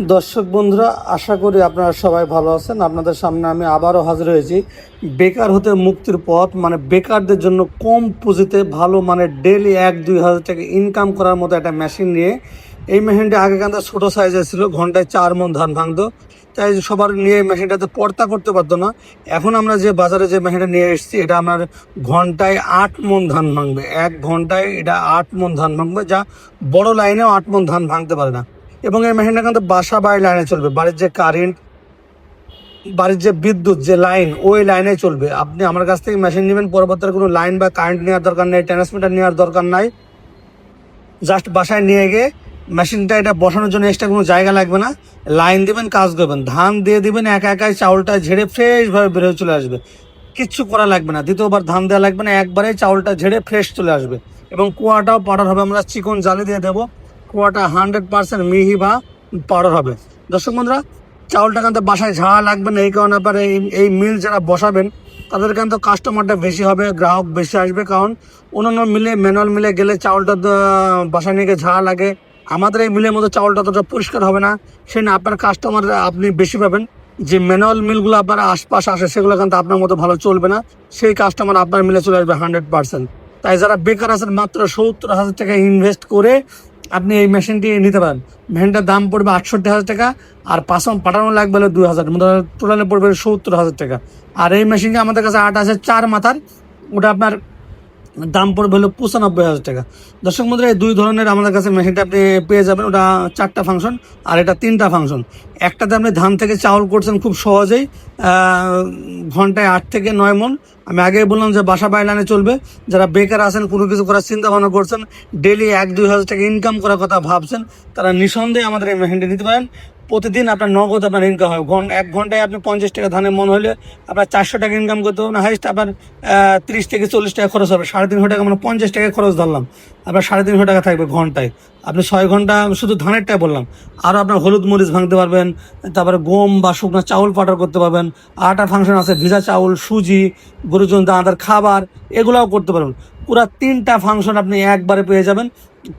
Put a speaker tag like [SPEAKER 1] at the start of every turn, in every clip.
[SPEAKER 1] দর্শক বন্ধুরা, আশা করি আপনারা সবাই ভালো আছেন। আপনাদের সামনে আমি আবারও হাজির হয়েছি। বেকার হতে মুক্তির পথ মানে বেকারদের জন্য কম পুঁজিতে ভালো মানে ডেলি এক, দুই হাজার টাকা ইনকাম করার মতো একটা মেশিন নিয়ে। এই মেশিনটা আগে কিন্তু ছোটো সাইজের ছিল, ঘন্টায় চার মন ধান ভাঙতো। তাই সবার নিয়ে এই মেশিনটাতে পর্তা করতে পারতো না। এখন আমরা যে বাজারে যে মেশিনটা নিয়ে এসেছি, এটা আমার ঘন্টায় আট মন ধান ভাঙবে। এক ঘন্টায় এটা আট মন ধান ভাঙবে, যা বড় লাইনেও আট মন ধান ভাঙতে পারে না। এবং এই মেশিনটা কিন্তু বাসা বাড়ি লাইনে চলবে। বাড়ির যে কারেন্ট বাড়ির যে বিদ্যুৎ, যে লাইন ওই লাইনে চলবে। আপনি আমার কাছ থেকে মেশিন নেবেন, পরবর্তীতে কোনো লাইন বা কারেন্ট নেওয়ার দরকার নেই ট্রান্সমিটার নেওয়ার দরকার নাই। জাস্ট বাসায় নিয়ে গিয়ে মেশিনটা এটা বসানোর জন্য এক্সট্রা কোনো জায়গা লাগবে না। লাইন দিবেন, কাজ করবেন। ধান দিয়ে দিবেন, একা একাই চাউলটা ঝেড়ে ফ্রেশভাবে বেরোয় চলে আসবে। কিচ্ছু করা লাগবে না। দ্বিতীয়বার ধান দেওয়া লাগবে না একবারে চাউলটা ঝেড়ে ফ্রেশ চলে আসবে। এবং কুয়াটাও পাউডার হবে, আমরা চিকন জালি দিয়ে দেবো। কুয়াটা হান্ড্রেড পার্সেন্ট মিহি বা পাউডার হবে। দর্শক বন্ধুরা, চাউলটা কিন্তু বাসায় ঝাড়া লাগবে না, এই কারণে আপনার এই এই মিল যারা বসাবেন, তাদের কিন্তু কাস্টমারটা বেশি হবে, গ্রাহক বেশি আসবে, কারণ অন্যান্য মিলে ম্যানুয়াল মিলে গেলে চাউলটা বাসায় নিয়ে ঝাড়া লাগে। আমাদের এই মিলের মতো চাউলটা ততটা পরিষ্কার হবে না সেই আপনার কাস্টমার আপনি বেশি পাবেন। যে ম্যানুয়াল মিলগুলো আপনার আশপাশে আসে, সেগুলো কিন্তু আপনার মতো ভালো চলবে না, সেই কাস্টমার আপনার মিলে চলে আসবে হান্ড্রেড পার্সেন্ট। তাই যারা বেকার আছেন, মাত্র সত্তর হাজার টাকা ইনভেস্ট করে আপনি এই মেশিনটি নিতে পারেন। মেশিনটার দাম পড়বে আটষট্টি হাজার টাকা, আর পাঁচম পাঠানো লাগবে হলো দুই হাজার। টোটালে পড়বে সত্তর হাজার টাকা। আর এই মেশিনটি আমাদের কাছে আট আছে, চার মাথার। ওটা আপনার দাম পড়বে হলো পঁচানব্বই হাজার টাকা। দর্শক বন্ধুরা, এই দুই ধরনের আমাদের কাছে মেশিনটা আপনি পেয়ে যাবেন। ওটা চারটা ফাংশন আর এটা তিনটা ফাংশন একটাতে আপনি ধান থেকে চাউল করছেন খুব সহজেই ঘন্টায় আট থেকে নয় মন আমি আগেই বললাম যে বাসা বাইলানে চলবে। যারা বেকার আছেন, কোনো কিছু করার চিন্তা ভাবনা করছেন ডেলি এক দুই হাজার টাকা ইনকাম করার কথা ভাবছেন, তারা নিঃসন্দেহে আমাদের এই মেশিনটি নিতে পারেন। প্রতিদিন আপনার নগদ আপনার ইনকাম হয়। এক ঘন্টায় আপনি পঞ্চাশ টাকা ধানের মন হলে আপনার চারশো টাকা ইনকাম করতে হবে, না হাইস্ট আপনার তিরিশ থেকে চল্লিশ টাকা খরচ হবে। সাড়ে তিনশো টাকা মানে পঞ্চাশ টাকা খরচ ধরলাম। আপনার সাড়ে তিনশো টাকা থাকবে ঘন্টায়। আপনি ছয় ঘণ্টা শুধু ধানেরটাই বললাম। আরও আপনার হলুদ মরিচ ভাঙতে পারবেন, তারপরে গম বা শুকনো চাউল পাটার করতে পারবেন, আটা ফাংশন আছে, ভিজা চাউল, সুজি গরুজন দানাদার খাবার, এগুলোও করতে পারবেন। পুরা তিনটা ফাংশন আপনি একবারে পেয়ে যাবেন।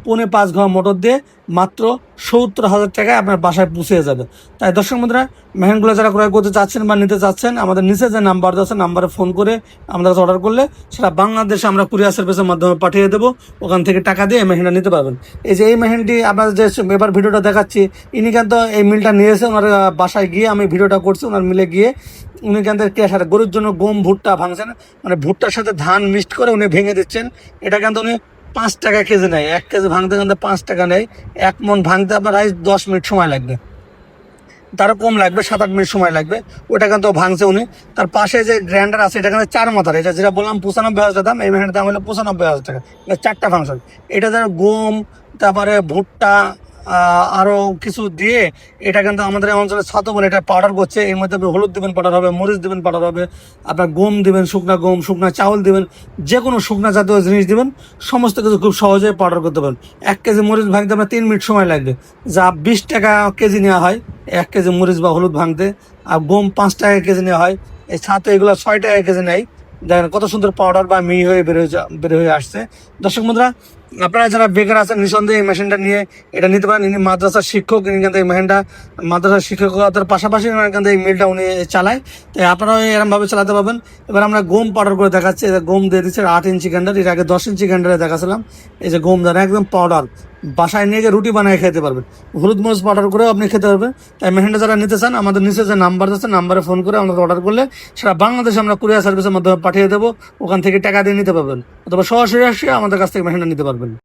[SPEAKER 1] পৌনে পাঁচ ঘণ্টা মোটর দিয়ে মাত্র সত্তর হাজার টাকায় আপনার বাসায় পৌঁছে যাবে। তাই দর্শক বন্ধুরা মেহেনগুলো যারা ক্রয় করতে চাচ্ছেন বা নিতে চাচ্ছেন, আমাদের নিচে যে নাম্বার আছে নাম্বারে ফোন করে আমাদের কাছে অর্ডার করলে সেটা বাংলাদেশে আমরা কুরিয়ার সার্ভিসের মাধ্যমে পাঠিয়ে দেবো। ওখান থেকে টাকা দিয়ে মেহেনটা নিতে পারবেন। এই যে এই মেহেনটি আপনাদের যে এবার ভিডিওটা দেখাচ্ছি, ইনি কিন্তু এই মিলটা নিয়েছে ওনার বাসায় গিয়ে আমি ভিডিওটা করছি, ওনার মিলে গিয়ে উনি কিন্তু ক্যাশ আর গরুর জন্য গম, ভুট্টা ভাঙছেন মানে ভুট্টার সাথে ধান মিক্সড করে উনি ভেঙে দিচ্ছেন। এটা কিন্তু উনি পাঁচ টাকা কেজি নেয়। এক কেজি ভাঙতে কিন্তু পাঁচ টাকা নেয়। এক মন ভাঙতে আপনার আজ দশ মিনিট সময় লাগবে। তারও কম লাগবে, সাত আট মিনিট সময় লাগবে। ওটা কিন্তু ভাঙছে উনি। তার পাশে যে গ্র্যান্ডার আছে, এটা কিন্তু চার মাথার। এটা যেটা বললাম, পঁচানব্বই হাজার দাম, এই মেশিনের দাম হলো পঁচানব্বই হাজার টাকা। এটা চারটা ফাংশন। এটা যারা গম, তারপরে ভুট্টা আহ, আরও কিছু দিয়ে এটা কিন্তু আমাদের অঞ্চলে ছাতু বলে এটা পাউডার করছে। এর মধ্যে আপনি হলুদ দেবেন পাউডার হবে মরিচ দিবেন পাউডার হবে আপনার গম দেবেন শুকনা গম শুকনা চাউল দিবেন যে কোনো শুকনা জাতীয় জিনিস দিবেন সমস্ত কিছু খুব সহজে পাউডার করতে পারেন এক কেজি মরিচ ভাঙতে আপনার তিন মিনিট সময় লাগবে। যা বিশ টাকা কেজি নেওয়া হয় এক কেজি মরিচ বা হলুদ ভাঙতে। আর গম পাঁচ টাকা কেজি নেওয়া হয় এই ছাতু এগুলো ছয় টাকা কেজি নেয়। দেখেন কত সুন্দর পাউডার বা মিহি হয়ে বের হয়ে বের হয়ে আসছে। দর্শক বন্ধুরা আপনারা যারা বেকার আছেন, নিঃসন্দেহে এই মেশিনটা নিয়ে এটা নিতে পারেন। ইনি মাদ্রাসার শিক্ষক কিন্তু এই মেশিনটা মাদ্রাসার শিক্ষকতার পাশাপাশি এখান এই মিলটা উনি চালায়। তাই আপনারাও এরমভাবে চালাতে পারবেন। এবার আমরা গম পাউডার করে দেখাচ্ছি। এটা গম দিয়ে দিচ্ছে আট ইঞ্চি গ্যান্ডার এর আগে দশ ইঞ্চি গ্যান্ডারে দেখাচ্ছিলাম এই যে গম দানা একদম পাউডার বাসায় নিয়ে গিয়ে রুটি বানিয়ে খেতে পারবেন হলুদ মরিচ পাউডার করেও আপনি খেতে পারবেন তাই মেহেন্ডা যারা নিতে চান, আমাদের নিচে যে নাম্বার আছে, নাম্বারে ফোন করে আমাদের অর্ডার করলে সেটা বাংলাদেশে আমরা কুরিয়ার সার্ভিসের মাধ্যমে পাঠিয়ে দেবো। ওখান থেকে টাকা দিয়ে নিতে পারবেন। অথবা সরাসরি আসে আমাদের কাছ থেকে মেহেন্ডা নিতে পারবেন।